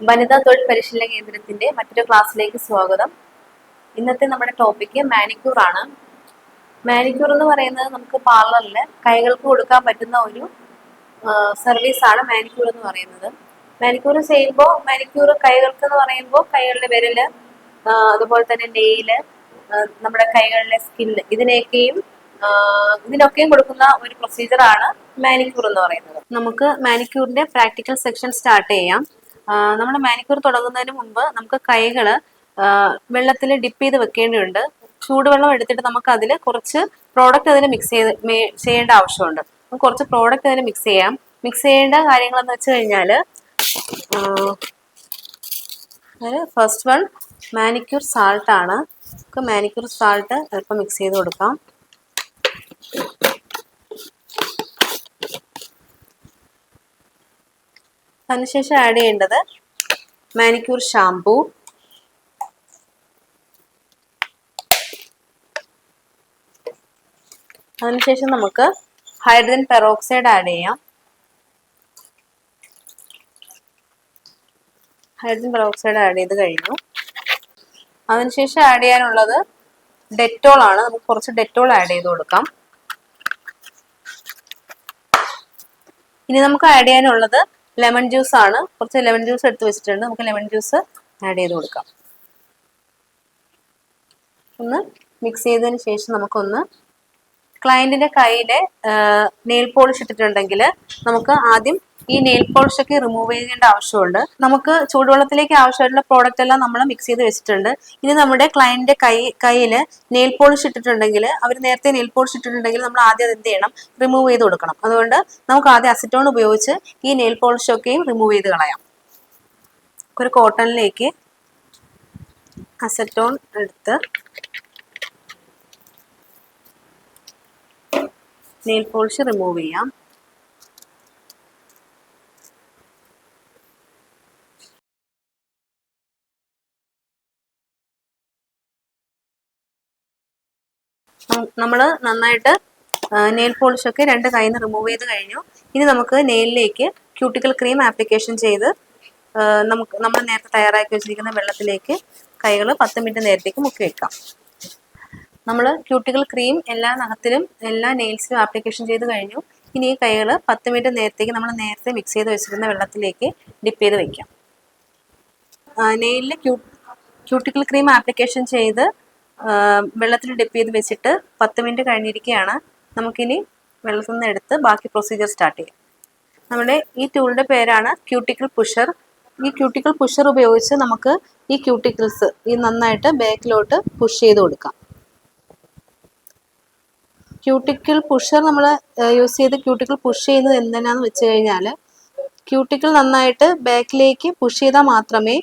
വനിതാ തൊഴിൽ പരിശീലന കേന്ദ്രത്തിന്റെ മറ്റൊരു ക്ലാസ്സിലേക്ക് സ്വാഗതം. ഇന്നത്തെ നമ്മുടെ ടോപ്പിക് മാനിക്യൂർ ആണ്. മാനിക്യൂർ എന്ന് പറയുന്നത് നമുക്ക് പാർലറിൽ കൈകൾക്ക് കൊടുക്കാൻ പറ്റുന്ന ഒരു സർവീസ് ആണ് മാനിക്യൂർ എന്ന് പറയുന്നത്. മാനിക്യൂർ ചെയ്യുമ്പോൾ മാനിക്യൂർ കൈകൾക്ക് എന്ന് പറയുമ്പോൾ കൈകളുടെ വിരൽ അതുപോലെ തന്നെ നെയിൽ നമ്മുടെ കൈകളിലെ സ്കിന്ന് ഇതിനെയൊക്കെയും ഇതിനൊക്കെയും കൊടുക്കുന്ന ഒരു പ്രൊസീജിയർ ആണ് മാനിക്യൂർ എന്ന് പറയുന്നത്. നമുക്ക് മാനിക്യൂറിന്റെ പ്രാക്ടിക്കൽ സെക്ഷൻ സ്റ്റാർട്ട് ചെയ്യാം. നമ്മൾ മാനിക്യൂർ തുടങ്ങുന്നതിന് മുമ്പ് നമുക്ക് കൈകൾ വെള്ളത്തിൽ ഡിപ്പ് ചെയ്ത് വെക്കേണ്ടതുണ്ട്. ചൂടുവെള്ളം എടുത്തിട്ട് നമുക്ക് അതിൽ കുറച്ച് പ്രോഡക്റ്റ് അതിൽ മിക്സ് ചെയ്ത് ചെയ്യേണ്ട ആവശ്യമുണ്ട്. കുറച്ച് പ്രോഡക്റ്റ് അതിൽ മിക്സ് ചെയ്യാം. മിക്സ് ചെയ്യേണ്ട കാര്യങ്ങൾ എന്ന് വെച്ച് കഴിഞ്ഞാൽ ഫസ്റ്റ് വൺ മാനിക്യൂർ സാൾട്ട് ആണ്. നമുക്ക് മാനിക്യൂർ സാൾട്ട് അല്പം മിക്സ് ചെയ്ത് കൊടുക്കാം. അതിനുശേഷം ആഡ് ചെയ്യേണ്ടത് മാനിക്യൂർ ഷാംപൂ അതിനുശേഷം നമുക്ക് ഹൈഡ്രജൻ പെറോക്സൈഡ് ആഡ് ചെയ്യാം. ഹൈഡ്രജൻ പെറോക്സൈഡ് ആഡ് ചെയ്ത് കഴിഞ്ഞു. അതിനുശേഷം ആഡ് ചെയ്യാനുള്ളത് ഡെറ്റോൾ ആണ്. നമുക്ക് കുറച്ച് ഡെറ്റോൾ ആഡ് ചെയ്ത് കൊടുക്കാം. ഇനി നമുക്ക് ആഡ് ചെയ്യാനുള്ളത് ലെമൺ ജ്യൂസ് ആണ്. കുറച്ച് ലെമൺ ജ്യൂസ് എടുത്ത് വെച്ചിട്ടുണ്ട്. നമുക്ക് ലെമൺ ജ്യൂസ് ആഡ് ചെയ്ത് കൊടുക്കാം. ഒന്ന് മിക്സ് ചെയ്തതിന് ശേഷം നമുക്കൊന്ന് ക്ലയന്റിന്റെ കയ്യിൽ നെയിൽ പോളിഷ് ഇട്ടിട്ടുണ്ടെങ്കിൽ നമുക്ക് ആദ്യം ഈ നെയിൽ പോളിഷ് ഒക്കെ റിമൂവ് ചെയ്യേണ്ട ആവശ്യമുണ്ട്. നമുക്ക് ചൂടുവെള്ളത്തിലേക്ക് ആവശ്യമായിട്ടുള്ള പ്രോഡക്റ്റ് എല്ലാം നമ്മൾ മിക്സ് ചെയ്ത് വെച്ചിട്ടുണ്ട്. ഇനി നമ്മുടെ ക്ലയന്റിന്റെ കൈ കയ്യിൽ നെയിൽ പോളിഷ് ഇട്ടിട്ടുണ്ടെങ്കിൽ അവർ നേരത്തെ നെയിൽ പോളിഷ് ഇട്ടിട്ടുണ്ടെങ്കിൽ നമ്മൾ ആദ്യം അത് എന്ത് ചെയ്യണം? റിമൂവ് ചെയ്ത് കൊടുക്കണം. അതുകൊണ്ട് നമുക്ക് ആദ്യം അസിറ്റോൺ ഉപയോഗിച്ച് ഈ നെയിൽ പോളിഷ് ഒക്കെയും റിമൂവ് ചെയ്ത് കളയാം. ഒരു കോട്ടണിലേക്ക് അസറ്റോൺ എടുത്ത് നെയിൽ പോളിഷ് റിമൂവ് ചെയ്യാം. നമ്മൾ നന്നായിട്ട് നെയിൽ പോളിഷ് ഒക്കെ രണ്ട് കയ്യിൽ നിന്ന് റിമൂവ് ചെയ്ത് കഴിഞ്ഞു. ഇനി നമുക്ക് നെയിലിലേക്ക് ക്യൂട്ടിക്കൽ ക്രീം ആപ്ലിക്കേഷൻ ചെയ്ത് നമുക്ക് നമ്മൾ നേരത്തെ തയ്യാറാക്കി വെച്ചിരിക്കുന്ന വെള്ളത്തിലേക്ക് കൈകൾ പത്ത് മിനിറ്റ് നേരത്തേക്ക് മുക്കി വെക്കാം. നമ്മൾ ക്യൂട്ടിക്കൽ ക്രീം എല്ലാ നഖത്തിലും എല്ലാ നെയിൽസിലും ആപ്ലിക്കേഷൻ ചെയ്ത് കഴിഞ്ഞു. ഇനി ഈ കൈകൾ പത്ത് മിനിറ്റ് നേരത്തേക്ക് നമ്മൾ നേരത്തെ മിക്സ് ചെയ്ത് വെച്ചിരുന്ന വെള്ളത്തിലേക്ക് ഡിപ്പ് ചെയ്ത് വെക്കാം. നെയിലിൽ ക്യൂ ക്യൂട്ടിക്കൽ ക്രീം ആപ്ലിക്കേഷൻ ചെയ്ത് വെള്ളത്തിൽ ഡിപ്പ് ചെയ്ത് വെച്ചിട്ട് പത്ത് മിനിറ്റ് കഴിഞ്ഞിരിക്കുകയാണ് നമുക്കിനി വെള്ളത്തിൽ നിന്ന് എടുത്ത് ബാക്കി പ്രൊസീജിയർ സ്റ്റാർട്ട് ചെയ്യാം. നമ്മുടെ ഈ ടൂളിന്റെ പേരാണ് ക്യൂട്ടിക്കൽ പുഷർ ഈ ക്യൂട്ടിക്കൽ പുഷർ ഉപയോഗിച്ച് നമുക്ക് ഈ ക്യൂട്ടിക്കിൾസ് ഈ നന്നായിട്ട് ബാക്കിലോട്ട് പുഷ് ചെയ്ത് കൊടുക്കാം. ക്യൂട്ടിക്കിൾ പുഷർ നമ്മൾ യൂസ് ചെയ്ത് ക്യൂട്ടിക്കിൾ പുഷ് ചെയ്യുന്നത് എന്തിനാന്ന് വെച്ച് കഴിഞ്ഞാൽ ക്യൂട്ടിക്കിൾ നന്നായിട്ട് ബാക്കിലേക്ക് പുഷ് ചെയ്താൽ മാത്രമേ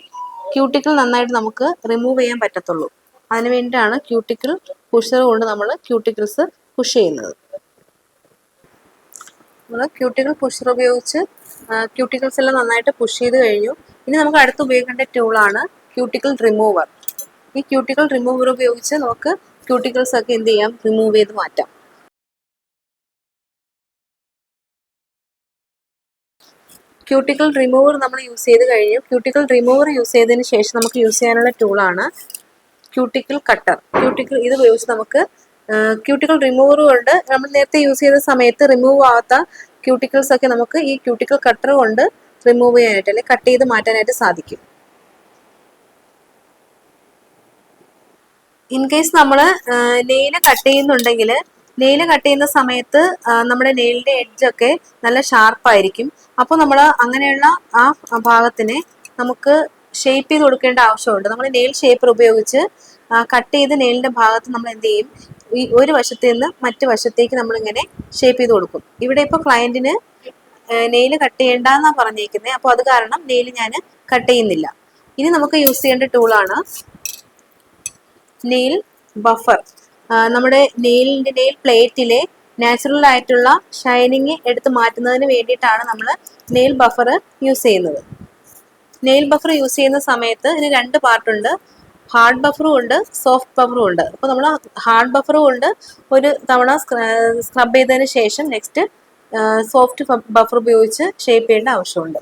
ക്യൂട്ടിക്കിൾ നന്നായിട്ട് നമുക്ക് റിമൂവ് ചെയ്യാൻ പറ്റത്തുള്ളൂ. അതിന് വേണ്ടിയിട്ടാണ് ക്യൂട്ടിക്കിൾ പുഷർ കൊണ്ട് നമ്മൾ ക്യൂട്ടിക്കിൾസ് പുഷ് ചെയ്യുന്നത്. നമ്മൾ ക്യൂട്ടിക്കിൾ പുഷർ ഉപയോഗിച്ച് ക്യൂട്ടിക്കിൾസ് എല്ലാം നന്നായിട്ട് പുഷ് ചെയ്ത് കഴിഞ്ഞു. ഇനി നമുക്ക് അടുത്ത് ഉപയോഗിക്കേണ്ട ടൂളാണ് ക്യൂട്ടിക്കിൾ റിമൂവർ ഈ ക്യൂട്ടിക്കിൾ റിമൂവർ ഉപയോഗിച്ച് നമുക്ക് ക്യൂട്ടിക്കിൾസ് ഒക്കെ എന്ത് ചെയ്യാം? റിമൂവ് ചെയ്ത് മാറ്റാം. ക്യൂട്ടിക്കിൾ റിമൂവർ നമ്മൾ യൂസ് ചെയ്ത് കഴിഞ്ഞു. ക്യൂട്ടിക്കിൾ റിമൂവർ യൂസ് ചെയ്തതിന് ശേഷം നമുക്ക് യൂസ് ചെയ്യാനുള്ള ടൂളാണ് ക്യൂട്ടിക്കൽ കട്ടർ ക്യൂട്ടിക്കിൾ ഇത് ഉപയോഗിച്ച് നമുക്ക് ക്യൂട്ടിക്കൽ റിമൂവർ നമ്മൾ നേരത്തെ യൂസ് ചെയ്ത സമയത്ത് റിമൂവ് ആവാത്ത ക്യൂട്ടിക്കിൾസ് ഒക്കെ നമുക്ക് ഈ ക്യൂട്ടിക്കൽ കട്ടർ കൊണ്ട് റിമൂവ് ചെയ്യാനായിട്ട് അല്ലെങ്കിൽ കട്ട് ചെയ്ത് മാറ്റാനായിട്ട് സാധിക്കും. ഇൻ കേസ് നമ്മൾ നെയിൽ കട്ട് ചെയ്യുന്നുണ്ടെങ്കിൽ നെയിൽ കട്ട് ചെയ്യുന്ന സമയത്ത് നമ്മുടെ നെയിലിന്റെ എഡ്ജ് ഒക്കെ നല്ല ഷാർപ്പായിരിക്കും അപ്പോൾ നമ്മൾ അങ്ങനെയുള്ള ആ ഭാഗത്തിനെ നമുക്ക് ഷേപ്പ് ചെയ്ത് കൊടുക്കേണ്ട ആവശ്യമുണ്ട്. നമ്മൾ നെയിൽ ഷേപ്പർ ഉപയോഗിച്ച് കട്ട് ചെയ്ത് നെയിലിന്റെ ഭാഗത്ത് നമ്മൾ എന്ത് ചെയ്യും? ഈ ഒരു വശത്ത് നിന്ന് മറ്റു വശത്തേക്ക് നമ്മൾ ഇങ്ങനെ ഷേപ്പ് ചെയ്ത് കൊടുക്കും. ഇവിടെ ഇപ്പോൾ ക്ലയന്റിന് നെയിൽ കട്ട് ചെയ്യേണ്ടെന്നാണ് പറഞ്ഞേക്കുന്നത് അപ്പോൾ അത് കാരണം നെയിൽ ഞാൻ കട്ട് ചെയ്യുന്നില്ല. ഇനി നമുക്ക് യൂസ് ചെയ്യേണ്ട ടൂളാണ് നെയിൽ ബഫർ നമ്മുടെ നെയിലിന്റെ നെയിൽ പ്ലേറ്റിലെ നാച്ചുറൽ ആയിട്ടുള്ള ഷൈനിങ് എടുത്ത് മാറ്റുന്നതിന് വേണ്ടിയിട്ടാണ് നമ്മൾ നെയിൽ ബഫർ യൂസ് ചെയ്യുന്നത്. നെയിൽ ബഫർ യൂസ് ചെയ്യുന്ന സമയത്ത് ഇതിന് രണ്ട് പാർട്ടുണ്ട് ഹാർഡ് ബഫറും ഉണ്ട് സോഫ്റ്റ് ബഫറും ഉണ്ട്. അപ്പോൾ നമ്മൾ ഹാർഡ് ബഫറും ഉണ്ട്. ഒരു തവണ സ്ക്രബ് ചെയ്തതിന് ശേഷം നെക്സ്റ്റ് സോഫ്റ്റ് ബഫർ ഉപയോഗിച്ച് ഷേപ്പ് ചെയ്യേണ്ട ആവശ്യമുണ്ട്.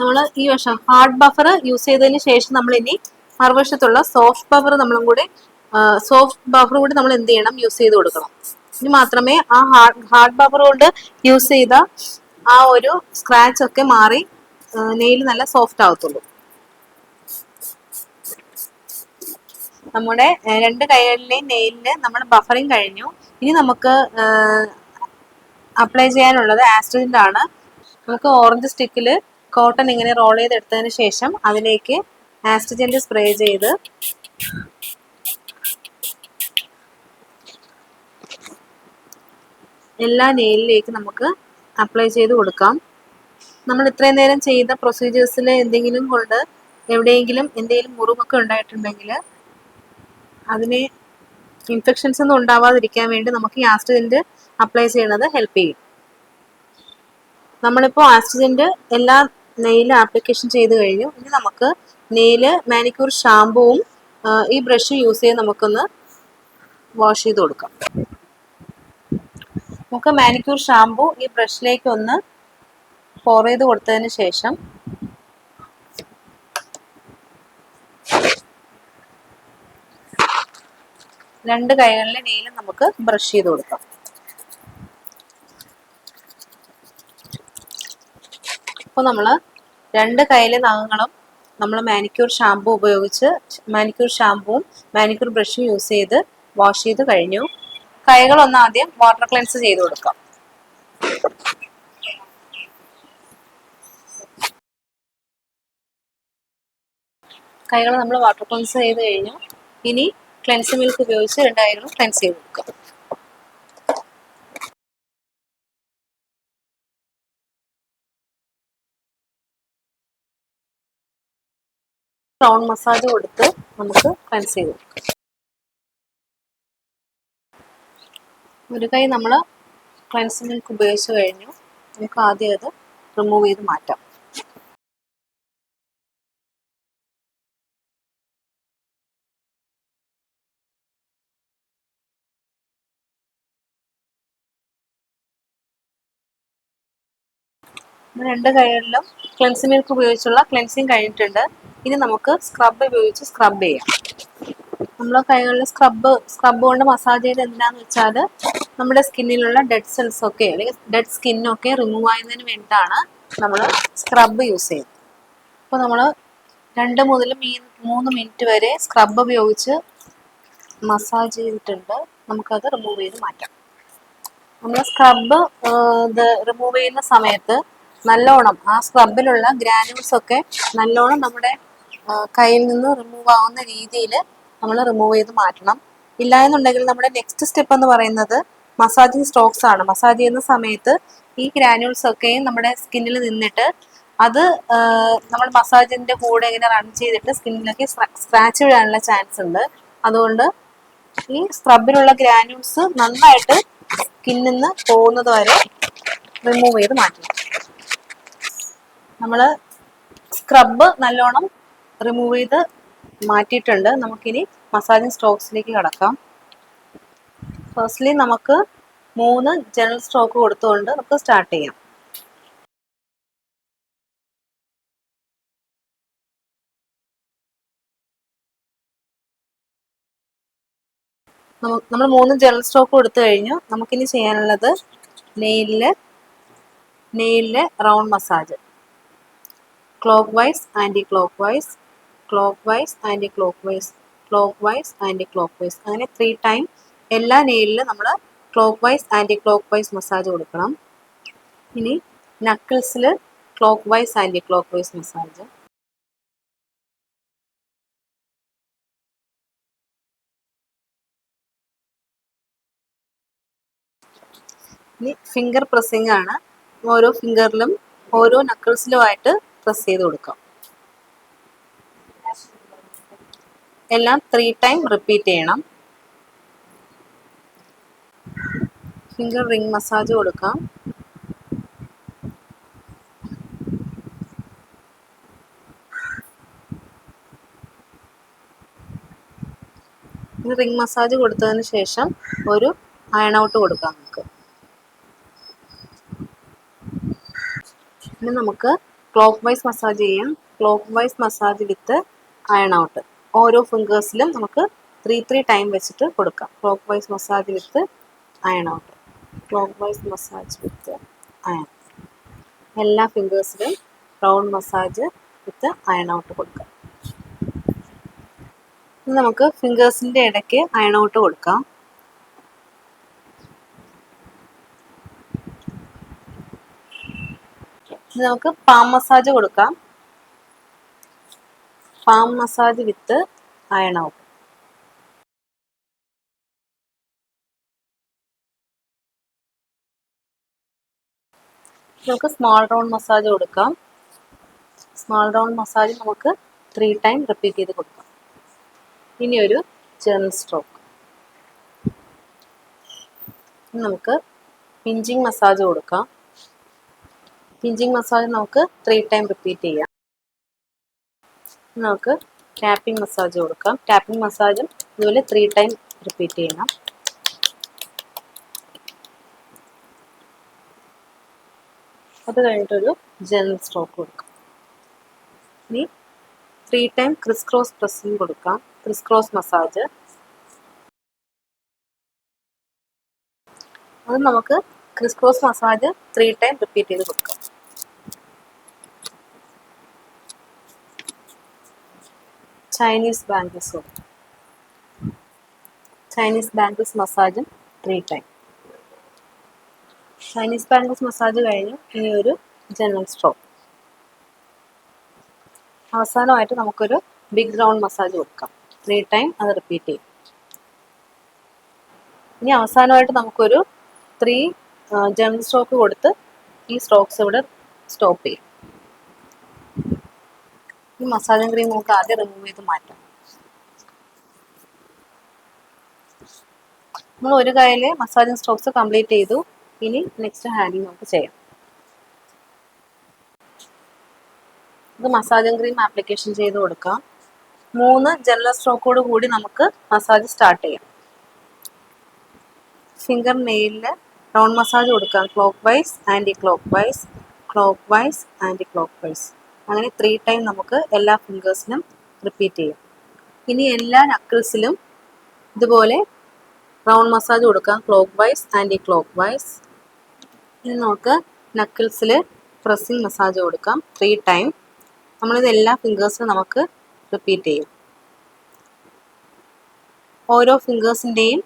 നമ്മൾ ഈ വശം ഹാർഡ് ബഫർ യൂസ് ചെയ്തതിന് ശേഷം നമ്മൾ ഇനി മറുവശത്തുള്ള സോഫ്റ്റ് ബഫർ നമ്മളും കൂടി സോഫ്റ്റ് ബഫർ കൂടി നമ്മൾ എന്ത് ചെയ്യണം? യൂസ് ചെയ്ത് കൊടുക്കണം. ഇനി മാത്രമേ ആ ഹാർഡ് ഹാർഡ് ബബർ കൊണ്ട് യൂസ് ചെയ്ത ആ ഒരു സ്ക്രാച്ച് ഒക്കെ മാറി നെയിൽ നല്ല സോഫ്റ്റ് ആവത്തുള്ളൂ. നമ്മുടെ രണ്ട് കൈകളിലെയും നെയിലിന് നമ്മൾ ബഫറിങ് കഴിഞ്ഞു. ഇനി നമുക്ക് അപ്ലൈ ചെയ്യാനുള്ളത് ആസ്ട്രിന്റെ ആണ്. നമുക്ക് ഓറഞ്ച് സ്റ്റിക്കിൽ കോട്ടൺ ഇങ്ങനെ റോൾ ചെയ്തെടുത്തതിന് ശേഷം അതിലേക്ക് ആസ്ട്രിജന്റ് സ്പ്രേ ചെയ്ത് എല്ലാ നെയിലിലേക്ക് നമുക്ക് അപ്ലൈ ചെയ്ത് കൊടുക്കാം. നമ്മൾ ഇത്രയും നേരം ചെയ്ത പ്രൊസീജിയേഴ്സിൽ എന്തെങ്കിലും കൊണ്ട് എവിടെയെങ്കിലും എന്തെങ്കിലും മുറിവൊക്കെ ഉണ്ടായിട്ടുണ്ടെങ്കിൽ അതിനെ ഇൻഫെക്ഷൻസ് ഒന്നും ഉണ്ടാവാതിരിക്കാൻ വേണ്ടി നമുക്ക് ഈ ആസ്ട്രിജന്റ് അപ്ലൈ ചെയ്യുന്നത് ഹെൽപ്പ് ചെയ്യും. നമ്മളിപ്പോൾ ആസ്ട്രിജന്റ് എല്ലാ നെയിലും ആപ്ലിക്കേഷൻ ചെയ്ത് കഴിഞ്ഞു. ഇനി നമുക്ക് നെയിൽ മാനിക്യൂർ ഷാമ്പുവും ഈ ബ്രഷ് യൂസ് ചെയ്ത് നമുക്കൊന്ന് വാഷ് ചെയ്ത് കൊടുക്കാം. നമുക്ക് മാനിക്യൂർ ഷാമ്പു ഈ ബ്രഷിലേക്ക് ഒന്ന് പോർ ചെയ്ത് കൊടുത്തതിന് ശേഷം രണ്ട് കൈകളിലെ നെയിലും നമുക്ക് ബ്രഷ് ചെയ്ത് കൊടുക്കാം. അപ്പോൾ നമ്മൾ രണ്ട് കൈയിലെ നഖങ്ങളും നമ്മൾ മാനിക്യൂർ ഷാമ്പു ഉപയോഗിച്ച് മാനിക്യൂർ ഷാമ്പുവും മാനിക്യൂർ ബ്രഷും യൂസ് ചെയ്ത് വാഷ് ചെയ്ത് കഴിഞ്ഞു. കൈകളൊന്ന് ആദ്യം വാട്ടർ ക്ലെൻസ് ചെയ്ത് കൊടുക്കാം. കൈകൾ നമ്മൾ വാട്ടർ ക്ലെൻസ് ചെയ്ത് കഴിഞ്ഞു. ഇനി ക്ലെൻസ് മിൽക്ക് ഉപയോഗിച്ച് രണ്ട് കൈകളും ക്ലെൻസ് ചെയ്ത് കൊടുക്കാം. റൗണ്ട് മസാജ് കൊടുത്ത് നമുക്ക് ക്ലെൻസ് ചെയ്ത് കൊടുക്കാം. ഒരു കൈ നമ്മൾ ക്ലെൻസ് മിൽക്ക് ഉപയോഗിച്ച് കഴിഞ്ഞു. നമുക്ക് ആദ്യം അത് റിമൂവ് ചെയ്ത് മാറ്റാം. രണ്ട് കൈകളിലും ക്ലെൻസ് മിൽക്ക് ഉപയോഗിച്ചുള്ള ക്ലെൻസിങ് കഴിഞ്ഞിട്ടുണ്ട്. ഇനി നമുക്ക് സ്ക്രബ് ഉപയോഗിച്ച് സ്ക്രബ് ചെയ്യാം. നമ്മളെ കൈകളിൽ സ്ക്രബ് സ്ക്രബ് കൊണ്ട് മസാജ് ചെയ്ത് എന്തിനാന്ന് വെച്ചാൽ നമ്മുടെ സ്കിന്നിലുള്ള ഡെഡ് സെൽസ് ഒക്കെ അല്ലെങ്കിൽ ഡെഡ് സ്കിന്നൊക്കെ റിമൂവ് ആയതിനു വേണ്ടിയിട്ടാണ് നമ്മൾ സ്ക്രബ് യൂസ് ചെയ്യുന്നത്. അപ്പോൾ നമ്മൾ രണ്ട് മുതൽ മൂന്ന് മിനിറ്റ് വരെ സ്ക്രബ് ഉപയോഗിച്ച് മസാജ് ചെയ്തിട്ടുണ്ട്. നമുക്കത് റിമൂവ് ചെയ്ത് മാറ്റാം. നമ്മൾ സ്ക്രബ് ഇത് റിമൂവ് ചെയ്യുന്ന സമയത്ത് നല്ലോണം ആ സ്ക്രബിലുള്ള ഗ്രാനുൾസ് ഒക്കെ നല്ലോണം നമ്മുടെ കയ്യിൽ നിന്ന് റിമൂവ് ആവുന്ന രീതിയിൽ നമ്മൾ റിമൂവ് ചെയ്ത് മാറ്റണം. ഇല്ല എന്നുണ്ടെങ്കിൽ നമ്മുടെ നെക്സ്റ്റ് സ്റ്റെപ്പ് എന്ന് പറയുന്നത് മസാജിങ് സ്ട്രോക്സ് ആണ്. മസാജ് ചെയ്യുന്ന സമയത്ത് ഈ ഗ്രാനുൾസ് ഒക്കെ നമ്മുടെ സ്കിന്നിൽ നിന്നിട്ട് അത് നമ്മൾ മസാജിന്റെ കൂടെ ഇങ്ങനെ റൺ ചെയ്തിട്ട് സ്കിന്നിലൊക്കെ സ്ക്രാച്ച് വീഴാനുള്ള ചാൻസ് ഉണ്ട്. അതുകൊണ്ട് ഈ സ്ക്രബിലുള്ള ഗ്രാനുൾസ് നന്നായിട്ട് സ്കിന്നിൽ നിന്ന് പോകുന്നത് വരെ റിമൂവ് ചെയ്ത് മാറ്റണം. നമ്മൾ സ്ക്രബ് നല്ലോണം റിമൂവ് ചെയ്ത് മാറ്റിയിട്ടുണ്ട്. നമുക്കിനി മസാജിങ് സ്ട്രോക്സിലേക്ക് കടക്കാം. ഫസ്റ്റ്ലി നമുക്ക് മൂന്ന് ജനറൽ സ്ട്രോക്ക് കൊടുത്തുകൊണ്ട് നമുക്ക് സ്റ്റാർട്ട് ചെയ്യാം. നമ്മൾ മൂന്ന് ജനറൽ സ്ട്രോക്ക് കൊടുത്തു കഴിഞ്ഞു. നമുക്കിനി ചെയ്യാനുള്ളത് നെയിലിൽ നെയിലിൽ round massage clockwise anticlockwise clockwise anticlockwise clockwise anticlockwise അങ്ങനെ ത്രീ ടൈം എല്ലാ നെയിലിലും നമ്മൾ clockwise anti clock vice massage കൊടുക്കണം. ഇനി നക്കിൾസിൽ clockwise anti clock vice massage ഇനി ഫിംഗർ പ്രസ്സിംഗ് ആണ്. ഓരോ ഫിംഗറിലും ഓരോ നക്കിൾസിലുമായിട്ട് പ്രസ് ചെയ്ത് കൊടുക്കാം. എല്ലാം ത്രീ ടൈം റിപ്പീറ്റ് ചെയ്യണം. ഫിംഗർ റിംഗ് മസാജ് കൊടുക്കാം. റിംഗ് മസാജ് കൊടുത്തതിന് ശേഷം ഒരു അയൺ ഔട്ട് കൊടുക്കാം നമുക്ക്. ഇനി നമുക്ക് ക്ലോക്ക് വൈസ് മസാജ് ചെയ്യാം. Clockwise massage with iron out ഓരോ ഫിംഗേഴ്സിലും നമുക്ക് ത്രീ ത്രീ ടൈം വെച്ചിട്ട് കൊടുക്കാം. Clockwise massage with iron out clockwise massage with iron എല്ലാ ഫിംഗേഴ്സിലും round massage with iron out കൊടുക്കാം. നമുക്ക് ഫിംഗേഴ്സിന്റെ ഇടയ്ക്ക് അയൺ ഔട്ട് കൊടുക്കാം. നമുക്ക് പാം മസാജ് കൊടുക്കാം. Palm massage with iron out നമുക്ക് സ്മോൾ റൗണ്ട് മസാജ് കൊടുക്കാം. സ്മോൾ റൗണ്ട് മസാജ് നമുക്ക് ത്രീ ടൈം റിപ്പീറ്റ് ചെയ്ത് കൊടുക്കാം. ഇനി ഒരു ജേർണൽ സ്ട്രോക്ക് നമുക്ക് പിഞ്ചിങ് മസാജ് കൊടുക്കാം. പിഞ്ചിങ് മസാജ് നമുക്ക് ത്രീ ടൈം റിപ്പീറ്റ് ചെയ്യാം. നമുക്ക് ടാപ്പിംഗ് മസാജ് കൊടുക്കാം. ടാപ്പിംഗ് മസാജും ഇതുപോലെ ത്രീ ടൈം റിപ്പീറ്റ് ചെയ്യണം. അത് കഴിഞ്ഞിട്ടൊരു ജനറൽ സ്ട്രോക്ക് കൊടുക്കാം. ഇനി three time criss cross pressing കൊടുക്കാം. ക്രിസ് ക്രോസ് മസാജ് അത് നമുക്ക് criss cross massage three time repeat ചെയ്ത് കൊടുക്കാം. ചൈനീസ് ബാങ്കിൾസ് കൊടുക്കാം Chinese bangles മസാജും three time Chinese bangles massage കഴിഞ്ഞു. ഇനി ഒരു ജനറൽ സ്ട്രോക്ക് അവസാനമായിട്ട് നമുക്കൊരു ബിഗ് ഗ്രൗണ്ട് മസാജ് കൊടുക്കാം. ത്രീ ടൈം അത് റിപ്പീറ്റ് ചെയ്യും. ഇനി അവസാനമായിട്ട് നമുക്കൊരു ത്രീ ജനറൽ സ്ട്രോക്ക് കൊടുത്ത് ഈ സ്ട്രോക്സ് ഇവിടെ സ്റ്റോപ്പ് ചെയ്യും. ഈ മസാജിങ് ക്രീം നമുക്ക് ആദ്യം റിമൂവ് ചെയ്ത് മാറ്റാം. നമ്മൾ ഒരു കയ്യിൽ മസാജിങ് സ്ട്രോക്സ് കംപ്ലീറ്റ് ചെയ്തു. ഇനി നെക്സ്റ്റ് ഹാൻഡിങ് നമുക്ക് ചെയ്യാം. ഇത് മസാജിങ് ക്രീം ആപ്ലിക്കേഷൻ ചെയ്ത് കൊടുക്കാം. മൂന്ന് ജനറൽ സ്ട്രോക്കോട് കൂടി നമുക്ക് മസാജ് സ്റ്റാർട്ട് ചെയ്യാം. ഫിംഗർ നെയിലിൽ റൗണ്ട് മസാജ് കൊടുക്കാം. Clock vice anti clock vice clock vice anti clock vice അങ്ങനെ ത്രീ ടൈം നമുക്ക് എല്ലാ ഫിംഗേഴ്സിനും റിപ്പീറ്റ് ചെയ്യാം. ഇനി എല്ലാ നക്കിൾസിലും ഇതുപോലെ റൗണ്ട് മസാജ് കൊടുക്കാം. Clock vice anti clock vice ഇനി നമുക്ക് നക്കിൾസിൽ പ്രസ്സിങ് മസാജ് കൊടുക്കാം. ത്രീ ടൈം നമ്മളിത് എല്ലാ ഫിംഗേഴ്സും നമുക്ക് റിപ്പീറ്റ് ചെയ്യും. ഓരോ ഫിംഗേഴ്സിന്റെയും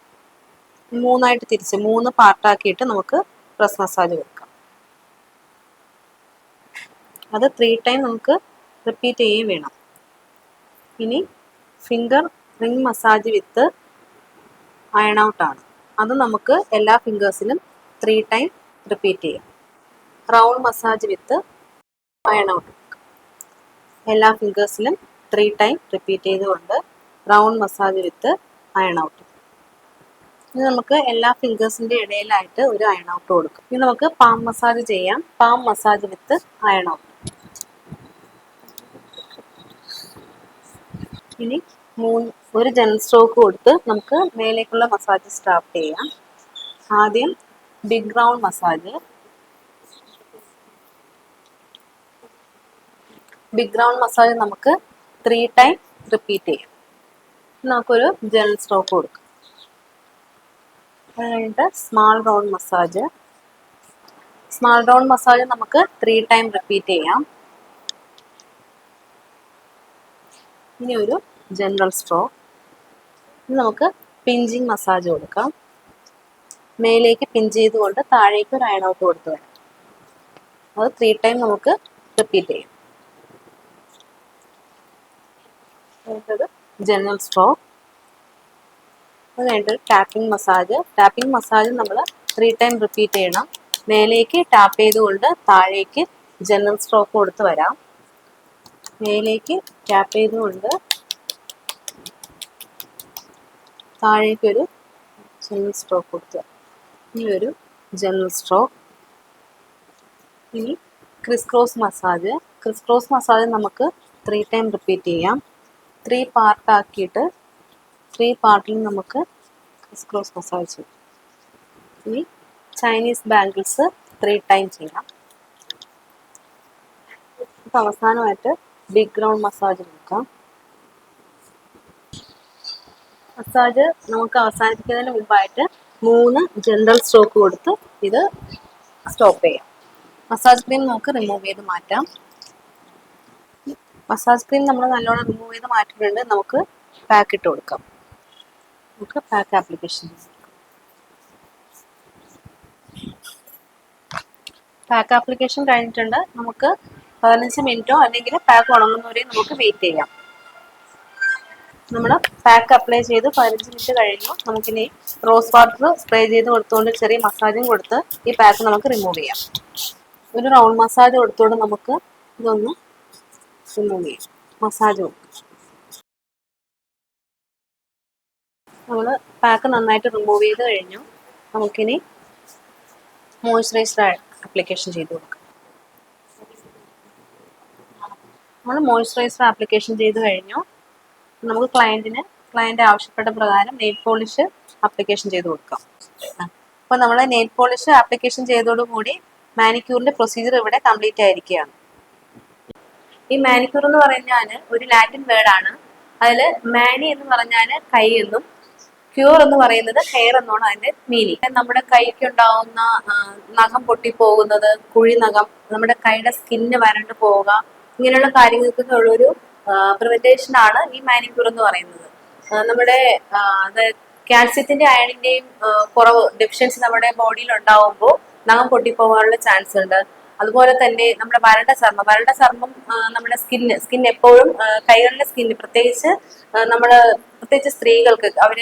മൂന്നായിട്ട് തിരിച്ച് മൂന്ന് പാർട്ടാക്കിയിട്ട് നമുക്ക് പ്രസ് മസാജ് കൊടുക്കാം. അത് ത്രീ ടൈം നമുക്ക് റിപ്പീറ്റ് ചെയ്യുകയും വേണം. ഇനി finger ring massage with iron ഔട്ടാണ് അത് നമുക്ക് എല്ലാ ഫിംഗേഴ്സിലും ത്രീ ടൈം റിപ്പീറ്റ് ചെയ്യാം. Round massage with iron out എല്ലാ ഫിംഗേഴ്സിലും ത്രീ ടൈം റിപ്പീറ്റ് ചെയ്തുകൊണ്ട് round massage with iron out ഇനി നമുക്ക് എല്ലാ ഫിംഗേഴ്സിന്റെ ഇടയിലായിട്ട് ഒരു അയൺ ഔട്ട് കൊടുക്കും. ഇനി നമുക്ക് പാം മസാജ് ചെയ്യാം. Palm massage with iron out ഇനി മൂന്ന് ഒരു ജനറൽ സ്ട്രോക്ക് കൊടുത്ത് നമുക്ക് മേലേക്കുള്ള മസാജ് സ്റ്റാർട്ട് ചെയ്യാം. ആദ്യം big brown massage big ground massage നമുക്ക് ത്രീ ടൈം റിപ്പീറ്റ് ചെയ്യാം. നമുക്കൊരു ജനറൽ സ്ട്രോക്ക് കൊടുക്കാം. അത് കഴിഞ്ഞിട്ട് small round massage small round massage നമുക്ക് ത്രീ ടൈം റിപ്പീറ്റ് ചെയ്യാം. ഇനി ഒരു ജനറൽ സ്ട്രോ ഇനി നമുക്ക് പിഞ്ചിങ് മസാജ് കൊടുക്കാം. മേലേക്ക് പിൻ ചെയ്തുകൊണ്ട് താഴേക്ക് ഒരു അയൺ ഔട്ട് കൊടുത്തു വരാം. അത് ത്രീ ടൈം നമുക്ക് റിപ്പീറ്റ് ചെയ്യാം. ജനറൽ സ്ട്രോക്ക് അത് കഴിഞ്ഞിട്ട് ടാപ്പിംഗ് മസാജ് ടാപ്പിംഗ് മസാജ് നമ്മൾ ത്രീ ടൈം റിപ്പീറ്റ് ചെയ്യണം. മേലേക്ക് ടാപ്പ് ചെയ്തുകൊണ്ട് താഴേക്ക് ജനറൽ സ്ട്രോക്ക് കൊടുത്ത് വരാം. മേലേക്ക് ടാപ്പ് ചെയ്തുകൊണ്ട് താഴേക്കൊരു ജനറൽ സ്ട്രോക്ക് കൊടുത്ത് വരാം. ഇനി ഒരു ജനറൽ സ്ട്രോക്ക് ഇനി criss cross massage criss cross massage നമുക്ക് ത്രീ ടൈം റിപ്പീറ്റ് ചെയ്യാം. ത്രീ പാർട്ടാക്കിയിട്ട് ത്രീ പാർട്ടിൽ നമുക്ക് ക്രിസ് ക്രോസ് മസാജ് ചെയ്യാം. ഇനി ചൈനീസ് ബാംഗിൾസ് ത്രീ ടൈം ചെയ്യാം. ഇപ്പം അവസാനമായിട്ട് ബിഗ് ഗ്രൗണ്ട് മസാജ് നോക്കാം. മസാജ് നമുക്ക് അവസാനിപ്പിക്കുന്നതിന് മുമ്പായിട്ട് മൂന്ന് ജനറൽ സ്ട്രോക്ക് കൊടുത്ത് ഇത് സ്റ്റോപ്പ് ചെയ്യാം. മസാജ് ക്രീം നമുക്ക് റിമൂവ് ചെയ്ത് മാറ്റാം. മസാജ് ക്രീം നമ്മൾ നല്ലോണം റിമൂവ് ചെയ്ത് മാറ്റിയിട്ടുണ്ട്. നമുക്ക് പാക്ക് ഇട്ട് കൊടുക്കാം. നമുക്ക് പാക്ക് ആപ്ലിക്കേഷൻ പാക്ക് ആപ്ലിക്കേഷൻ കഴിഞ്ഞിട്ടുണ്ട്. നമുക്ക് പതിനഞ്ച് മിനിറ്റോ അല്ലെങ്കിൽ പാക്ക് ഉണങ്ങുന്നവരെയും നമുക്ക് വെയിറ്റ് ചെയ്യാം. നമ്മൾ പാക്ക് അപ്ലൈ ചെയ്ത് പതിനഞ്ച് മിനിറ്റ് കഴിഞ്ഞു. നമുക്കിനി റോസ് വാട്ടർ സ്പ്രേ ചെയ്ത് കൊടുത്തുകൊണ്ട് ചെറിയ മസാജും കൊടുത്ത് ഈ പാക്ക് നമുക്ക് റിമൂവ് ചെയ്യാം. ഒരു റൗണ്ട് മസാജ് കൊടുത്തുകൊണ്ട് നമുക്ക് ഇതൊന്ന് റിമൂവ് ചെയ്യാം. മസാജ് കൊടുക്കും നമ്മൾ പാക്ക് നന്നായിട്ട് റിമൂവ് ചെയ്ത് കഴിഞ്ഞു. നമുക്കിനി മോയ്സ്ചറൈസർ ആപ്ലിക്കേഷൻ ചെയ്ത് കൊടുക്കാം. നമ്മൾ മോയ്സ്ചറൈസർ ആപ്ലിക്കേഷൻ ചെയ്ത് കഴിഞ്ഞു. നമുക്ക് ക്ലയന്റിന് ക്ലയന്റ് ആവശ്യപ്പെട്ട പ്രകാരം നെയിൽ പോളിഷ് അപ്ലിക്കേഷൻ ചെയ്ത് കൊടുക്കാം. അപ്പോൾ നമ്മൾ നെയിൽ പോളിഷ് ആപ്ലിക്കേഷൻ ചെയ്തതോടുകൂടി മാനിക്യൂറിന്റെ പ്രൊസീജിയർ ഇവിടെ കംപ്ലീറ്റ് ആയിരിക്കുകയാണ്. ഈ മാനിക്യൂർ എന്ന് പറഞ്ഞാൽ ഒരു ലാറ്റിൻ വേർഡാണ് അതിൽ മാനി എന്ന് പറഞ്ഞാൽ കൈ എന്നും ക്യൂർ എന്ന് പറയുന്നത് ഹെയർ എന്നാണ് അതിന്റെ മീനിങ് നമ്മുടെ കൈക്ക് ഉണ്ടാവുന്ന നഖം പൊട്ടിപ്പോകുന്നത് കുഴി നഖം നമ്മുടെ കൈയുടെ സ്കിന്ന് വരണ്ട് പോവുക ഇങ്ങനെയുള്ള കാര്യങ്ങൾക്കൊക്കെ ഉള്ളൊരു പ്രിവെന്റേഷൻ ആണ് ഈ മാനിക്യൂർ എന്ന് പറയുന്നത്. നമ്മുടെ കാൽസ്യത്തിന്റെ അയണിന്റെയും കുറവ് ഡെഫിഷ്യൻസി നമ്മുടെ ബോഡിയിൽ ഉണ്ടാവുമ്പോൾ നഖം പൊട്ടിപ്പോകാനുള്ള ചാൻസ് ഉണ്ട്. അതുപോലെ തന്നെ നമ്മുടെ വരണ്ട ചർമ്മം വരണ്ട ചർമ്മം നമ്മുടെ സ്കിന്ന് സ്കിൻ എപ്പോഴും കൈകളിലെ സ്കിന്ന് പ്രത്യേകിച്ച് നമ്മൾ പ്രത്യേകിച്ച് സ്ത്രീകൾക്ക് അവർ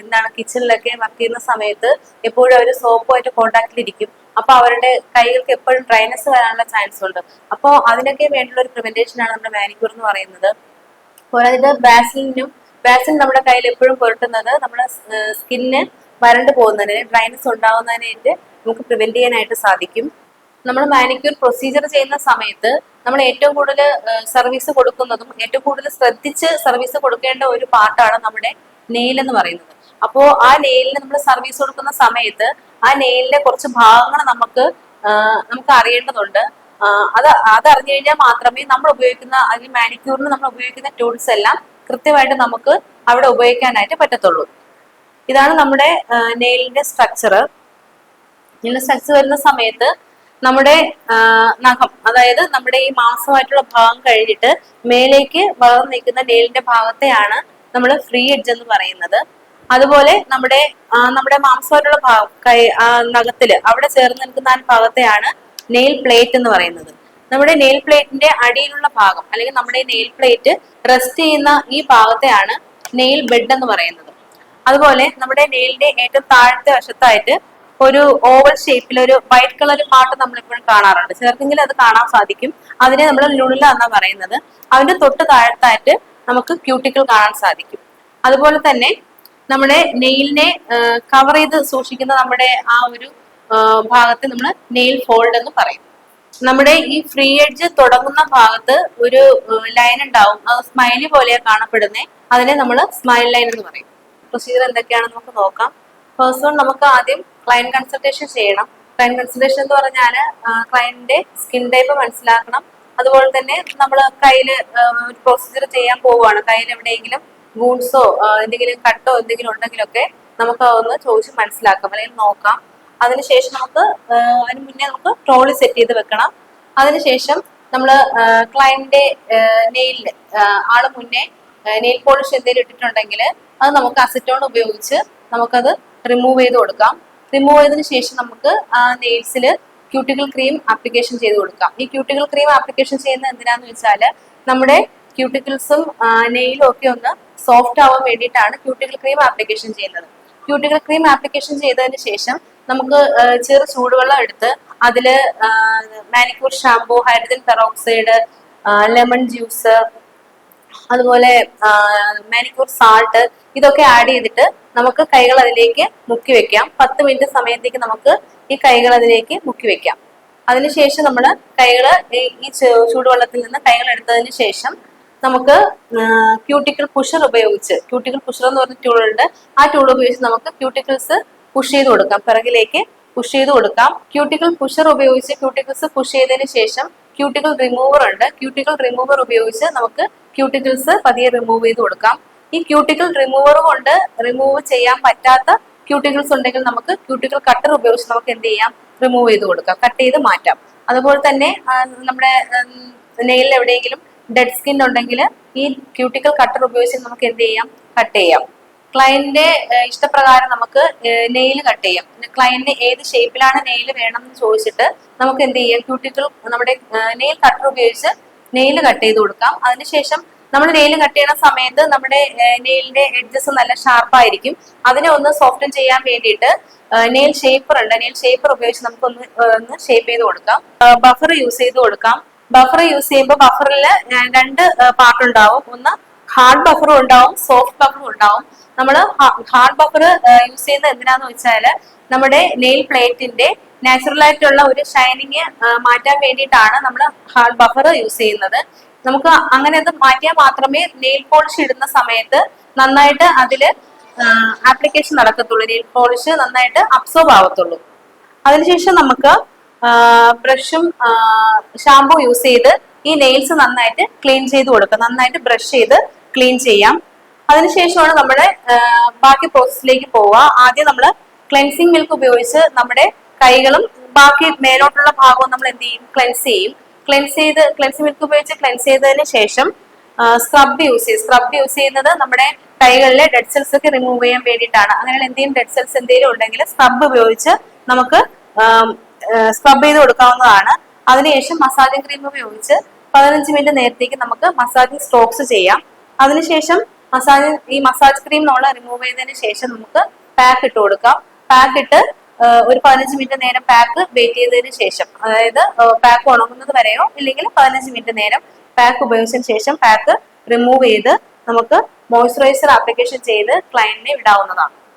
എന്താണ് കിച്ചണിലൊക്കെ വർക്ക് ചെയ്യുന്ന സമയത്ത് എപ്പോഴും അവർ സോപ്പുമായിട്ട് കോണ്ടാക്റ്റിലിരിക്കും അപ്പൊ അവരുടെ കൈകൾക്ക് എപ്പോഴും ഡ്രൈനസ് വരാനുള്ള ചാൻസ് ഉണ്ട്. അപ്പോൾ അതിനൊക്കെ വേണ്ടിയുള്ള ഒരു പ്രിവെന്റേഷൻ ആണ് നമ്മുടെ മാനിക്യൂർ എന്ന് പറയുന്നത്. പോരാതെ ബാസിലിനും ബാസിൽ നമ്മുടെ കയ്യിൽ എപ്പോഴും പുരട്ടുന്നത് നമ്മുടെ സ്കിന്നിന് വരണ്ടു പോകുന്നതിന് ഡ്രൈനസ് ഉണ്ടാകുന്നതിനായിട്ട് നമുക്ക് പ്രിവെന്റ് ചെയ്യാനായിട്ട് സാധിക്കും. നമ്മൾ മാനിക്യൂർ പ്രൊസീജിയർ ചെയ്യുന്ന സമയത്ത് നമ്മൾ ഏറ്റവും കൂടുതൽ സർവീസ് കൊടുക്കുന്നതും ഏറ്റവും കൂടുതൽ ശ്രദ്ധിച്ച് സർവീസ് കൊടുക്കേണ്ട ഒരു പാർട്ടാണ് നമ്മുടെ നെയിൽ എന്ന് പറയുന്നത്. അപ്പോൾ ആ നെയിലിന് നമ്മൾ സർവീസ് കൊടുക്കുന്ന സമയത്ത് ആ നെയിലിന്റെ കുറച്ച് ഭാഗങ്ങൾ നമുക്ക് നമുക്ക് അറിയേണ്ടതുണ്ട്. അത് അത് അതറിഞ്ഞു കഴിഞ്ഞാൽ മാത്രമേ നമ്മൾ ഉപയോഗിക്കുന്ന അല്ലെങ്കിൽ മാനിക്യൂറിന് നമ്മൾ ഉപയോഗിക്കുന്ന ടൂൾസ് എല്ലാം കൃത്യമായിട്ട് നമുക്ക് അവിടെ ഉപയോഗിക്കാനായിട്ട് പറ്റത്തുള്ളൂ. ഇതാണ് നമ്മുടെ നെയിലിന്റെ സ്ട്രക്ചർ നെയിലിന്റെ സ്ട്രക്ചർ വരുന്ന സമയത്ത് നമ്മുടെ നഖം അതായത് നമ്മുടെ ഈ മാംസമായിട്ടുള്ള ഭാഗം കഴിഞ്ഞിട്ട് മേലേക്ക് വളർന്നു നിൽക്കുന്ന നെയിലിന്റെ ഭാഗത്തെയാണ് നമ്മൾ ഫ്രീ എഡ്ജ് എന്ന് പറയുന്നത്. അതുപോലെ നമ്മുടെ നമ്മുടെ മാംസമായിട്ടുള്ള ഭാഗം കൈ നഖത്തിൽ അവിടെ ചേർന്ന് നിൽക്കുന്ന ഭാഗത്തെയാണ് നെയിൽ പ്ലേറ്റ് എന്ന് പറയുന്നത്. നമ്മുടെ നെയിൽ പ്ലേറ്റിന്റെ അടിയിലുള്ള ഭാഗം അല്ലെങ്കിൽ നമ്മുടെ നെയിൽ പ്ലേറ്റ് റെസ്റ്റ് ചെയ്യുന്ന ഈ ഭാഗത്തെയാണ് നെയിൽ ബെഡ് എന്ന് പറയുന്നത്. അതുപോലെ നമ്മുടെ നെയിലിന്റെ ഏറ്റവും താഴത്തെ വശത്തായിട്ട് ഒരു ഓവൽ ഷേപ്പിൽ ഒരു വൈറ്റ് കളർ പാട്ട് നമ്മൾ എപ്പോഴും കാണാറുണ്ട്. ചേർക്കെങ്കിലും അത് കാണാൻ സാധിക്കും. അതിനെ നമ്മൾ ലുള്ള എന്നാ പറയുന്നത്. അതിന്റെ തൊട്ട് താഴത്തായിട്ട് നമുക്ക് ക്യൂട്ടിക്കിൾ കാണാൻ സാധിക്കും. അതുപോലെ തന്നെ നമ്മുടെ നെയിലിനെ കവർ ചെയ്ത് സൂക്ഷിക്കുന്ന നമ്മുടെ ആ ഒരു ഭാഗത്ത് നമ്മൾ നെയിൽ ഫോൾഡ് എന്ന് പറയും. നമ്മുടെ ഈ ഫ്രീ എഡ്ജ് തുടങ്ങുന്ന ഭാഗത്ത് ഒരു ലൈൻ ഉണ്ടാവും. അത് സ്മൈലി പോലെയാണ് കാണപ്പെടുന്നത് അതിനെ നമ്മൾ സ്മൈൽ ലൈൻ എന്ന് പറയും. പ്രൊസീജിയർ എന്തൊക്കെയാണെന്ന് നമുക്ക് നോക്കാം. ഫസ്റ്റ് വൺ നമുക്ക് ആദ്യം ക്ലയന്റ് കൺസൾട്ടേഷൻ ചെയ്യണം. ക്ലയന്റ് കൺസൾട്ടേഷൻ എന്ന് പറഞ്ഞാൽ ക്ലയന്റിന്റെ സ്കിൻ ടൈപ്പ് മനസ്സിലാക്കണം. അതുപോലെ തന്നെ നമ്മൾ കയ്യിൽ ഒരു പ്രൊസീജിയർ ചെയ്യാൻ പോവുകയാണ്. കയ്യിൽ എവിടെയെങ്കിലും വൂൺസോ എന്തെങ്കിലും കട്ടോ എന്തെങ്കിലും ഉണ്ടെങ്കിലൊക്കെ നമുക്ക് അതൊന്ന് ചോദിച്ച് മനസ്സിലാക്കാം അല്ലെങ്കിൽ നോക്കാം. അതിനുശേഷം നമുക്ക് അതിന് മുന്നേ നമുക്ക് ട്രോളി സെറ്റ് ചെയ്ത് വെക്കണം. അതിനുശേഷം നമ്മൾ ക്ലയന്റിന്റെ നെയിൽ ആൾ മുന്നേ നെയിൽ പോളിഷ് എന്തെങ്കിലും ഇട്ടിട്ടുണ്ടെങ്കിൽ അത് നമുക്ക് അസിറ്റോൺ ഉപയോഗിച്ച് നമുക്കത് റിമൂവ് ചെയ്ത് കൊടുക്കാം. റിമൂവ് ചെയ്തതിന് ശേഷം നമുക്ക് ആ നെയിൽസിൽ ക്യൂട്ടിക്കൽ ക്രീം ആപ്ലിക്കേഷൻ ചെയ്ത് കൊടുക്കാം. ഈ ക്യൂട്ടിക്കൽ ക്രീം ആപ്ലിക്കേഷൻ ചെയ്യുന്നത് എന്തിനാന്ന് വെച്ചാൽ നമ്മുടെ ക്യൂട്ടിക്കിൾസും നെയിലും ഒക്കെ ഒന്ന് സോഫ്റ്റ് ആവാൻ വേണ്ടിയിട്ടാണ് ക്യൂട്ടിക്കൽ ക്രീം ആപ്ലിക്കേഷൻ ചെയ്യുന്നത്. ക്യൂട്ടിക്കൽ ക്രീം ആപ്ലിക്കേഷൻ ചെയ്തതിന് ശേഷം നമുക്ക് ചെറു ചൂടുവെള്ളം എടുത്ത് അതിൽ manicure shampoo hydrogen peroxide lemon juice അതുപോലെ മാനിക്യൂർ സാൾട്ട് ഇതൊക്കെ ആഡ് ചെയ്തിട്ട് നമുക്ക് കൈകൾ അതിലേക്ക് മുക്കി വെക്കാം. പത്ത് മിനിറ്റ് സമയത്തേക്ക് നമുക്ക് ഈ കൈകൾ അതിലേക്ക് മുക്കി വെക്കാം. അതിനുശേഷം നമ്മൾ കൈകൾ ഈ ചൂടുവെള്ളത്തിൽ നിന്ന് കൈകൾ എടുത്തതിന് ശേഷം നമുക്ക് ക്യൂട്ടിക്കൽ പുഷർ ഉപയോഗിച്ച് ക്യൂട്ടിക്കൽ പുഷർ എന്ന് പറഞ്ഞ ടൂളുണ്ട് ആ ടൂൾ ഉപയോഗിച്ച് നമുക്ക് ക്യൂട്ടിക്കിൾസ് പുഷ് ചെയ്ത് കൊടുക്കാം. പിറകിലേക്ക് പുഷ് ചെയ്ത് കൊടുക്കാം. ക്യൂട്ടിക്കൽ പുഷർ ഉപയോഗിച്ച് ക്യൂട്ടിക്കിൾസ് പുഷ് ചെയ്തതിന് ശേഷം ക്യൂട്ടിക്കൽ റിമൂവർ ഉണ്ട്. ക്യൂട്ടിക്കൽ റിമൂവർ ഉപയോഗിച്ച് നമുക്ക് ക്യൂട്ടിക്കിൾസ് പതിയെ റിമൂവ് ചെയ്ത് കൊടുക്കാം. ഈ ക്യൂട്ടിക്കൽ റിമൂവർ കൊണ്ട് റിമൂവ് ചെയ്യാൻ പറ്റാത്ത ക്യൂട്ടിക്കിൾസ് ഉണ്ടെങ്കിൽ നമുക്ക് ക്യൂട്ടിക്കൽ കട്ടർ ഉപയോഗിച്ച് നമുക്ക് എന്ത് ചെയ്യാം? റിമൂവ് ചെയ്ത് കൊടുക്കാം. കട്ട് ചെയ്ത് മാറ്റാം. അതുപോലെ തന്നെ നമ്മുടെ നെയിൽ എവിടെയെങ്കിലും ഡെഡ് സ്കിൻ ഉണ്ടെങ്കിൽ ഈ ക്യൂട്ടിക്കൽ കട്ടർ ഉപയോഗിച്ച് നമുക്ക് എന്ത് ചെയ്യാം? കട്ട് ചെയ്യാം. ക്ലയന്റിന്റെ ഇഷ്ടപ്രകാരം നമുക്ക് നെയിൽ കട്ട് ചെയ്യാം. ക്ലയന്റിന് ഏത് ഷേപ്പിലാണ് നെയിൽ വേണം എന്ന് ചോദിച്ചിട്ട് നമുക്ക് എന്ത് ചെയ്യാം? ക്യൂട്ടിക്കൽ നമ്മുടെ നെയിൽ കട്ടർ ഉപയോഗിച്ച് നെയിൽ കട്ട് ചെയ്ത് കൊടുക്കാം. അതിനുശേഷം നമ്മൾ നെയിൽ കട്ട് ചെയ്യുന്ന സമയത്ത് നമ്മുടെ നെയിലിന്റെ എഡ്ജസ് നല്ല ഷാർപ്പായിരിക്കും അതിനെ ഒന്ന് സോഫ്റ്റൻ ചെയ്യാൻ വേണ്ടിയിട്ട് നെയിൽ ഷേപ്പർ ഉണ്ട്. നെയിൽ ഷേപ്പർ ഉപയോഗിച്ച് നമുക്ക് ഒന്ന് ഒന്ന് ഷേപ്പ് ചെയ്ത് കൊടുക്കാം. ബഫർ യൂസ് ചെയ്ത് കൊടുക്കാം. ബഫർ യൂസ് ചെയ്യുമ്പോൾ ബഫറിൽ രണ്ട് പാർട്ട് ഉണ്ടാവും. ഒന്ന് ഹാർഡ് ബഫറും ഉണ്ടാവും സോഫ്റ്റ് ബഫറും ഉണ്ടാവും. നമ്മൾ ഹാർഡ് ബഫർ യൂസ് ചെയ്യുന്നത് എന്തിനാന്ന് വെച്ചാൽ നമ്മുടെ നെയിൽ പ്ലേറ്റിന്റെ നാച്ചുറൽ ആയിട്ടുള്ള ഒരു ഷൈനിങ് മാറ്റാൻ വേണ്ടിയിട്ടാണ് നമ്മൾ ഹാർഡ് ബഫർ യൂസ് ചെയ്യുന്നത്. നമുക്ക് അങ്ങനെ അത് മാറ്റിയാൽ മാത്രമേ നെയിൽ പോളിഷ് ഇടുന്ന സമയത്ത് നന്നായിട്ട് അതിൽ ആപ്ലിക്കേഷൻ നടക്കത്തുള്ളൂ. നെയിൽ പോളിഷ് നന്നായിട്ട് അബ്സോർബ് ആവത്തുള്ളൂ. അതിനുശേഷം നമുക്ക് ബ്രഷും ഷാമ്പു യൂസ് ചെയ്ത് ഈ നെയിൽസ് നന്നായിട്ട് ക്ലീൻ ചെയ്ത് കൊടുക്കുക. നന്നായിട്ട് ബ്രഷ് ചെയ്ത് ക്ലീൻ ചെയ്യാം. അതിനുശേഷമാണ് നമ്മുടെ ബാക്കി പ്രോസസ്സിലേക്ക് പോവുക. ആദ്യം നമ്മൾ ക്ലെൻസിങ് മിൽക്ക് ഉപയോഗിച്ച് നമ്മുടെ കൈകളും ബാക്കി മേലോട്ടുള്ള ഭാഗവും നമ്മൾ എന്ത് ചെയ്യും? ക്ലെൻസ് ചെയ്യും. ക്ലെൻസ് ചെയ്ത് ക്ലെൻസിങ് മിൽക്ക് ഉപയോഗിച്ച് ക്ലെൻസ് ചെയ്തതിന് ശേഷം സ്ക്രബ് യൂസ് ചെയ്യും. സ്ക്രബ് യൂസ് ചെയ്യുന്നത് നമ്മുടെ കൈകളിലെ ഡെഡ് സെൽസ് ഒക്കെ റിമൂവ് ചെയ്യാൻ വേണ്ടിയിട്ടാണ്. അങ്ങനെയുള്ള എന്തെങ്കിലും ഡെഡ് സെൽസ് എന്തെങ്കിലും ഉണ്ടെങ്കിൽ സ്ക്രബ് ഉപയോഗിച്ച് നമുക്ക് സ്ക്രബ് ചെയ്ത് കൊടുക്കാവുന്നതാണ്. അതിനുശേഷം മസാജിങ് ക്രീം ഉപയോഗിച്ച് പതിനഞ്ച് മിനിറ്റ് നേരത്തേക്ക് നമുക്ക് മസാജിങ് സ്ട്രോക്സ് ചെയ്യാം. അതിനുശേഷം മസാജ് ഈ മസാജ് ക്രീം നമ്മൾ റിമൂവ് ചെയ്തതിന് ശേഷം നമുക്ക് പാക്ക് ഇട്ട് കൊടുക്കാം. പാക്ക് ഇട്ട് ഒരു പതിനഞ്ച് മിനിറ്റ് നേരം പാക്ക് വെയിറ്റ് ചെയ്തതിന് ശേഷം അതായത് പാക്ക് ഉണങ്ങുന്നത് വരെയോ ഇല്ലെങ്കിൽ പതിനഞ്ച് മിനിറ്റ് നേരം പാക്ക് ഉപയോഗിച്ചതിന് ശേഷം പാക്ക് റിമൂവ് ചെയ്ത് നമുക്ക് മോയ്സ്ചറൈസർ ആപ്ലിക്കേഷൻ ചെയ്ത് ക്ലയന്റിനെ വിടാവുന്നതാണ്.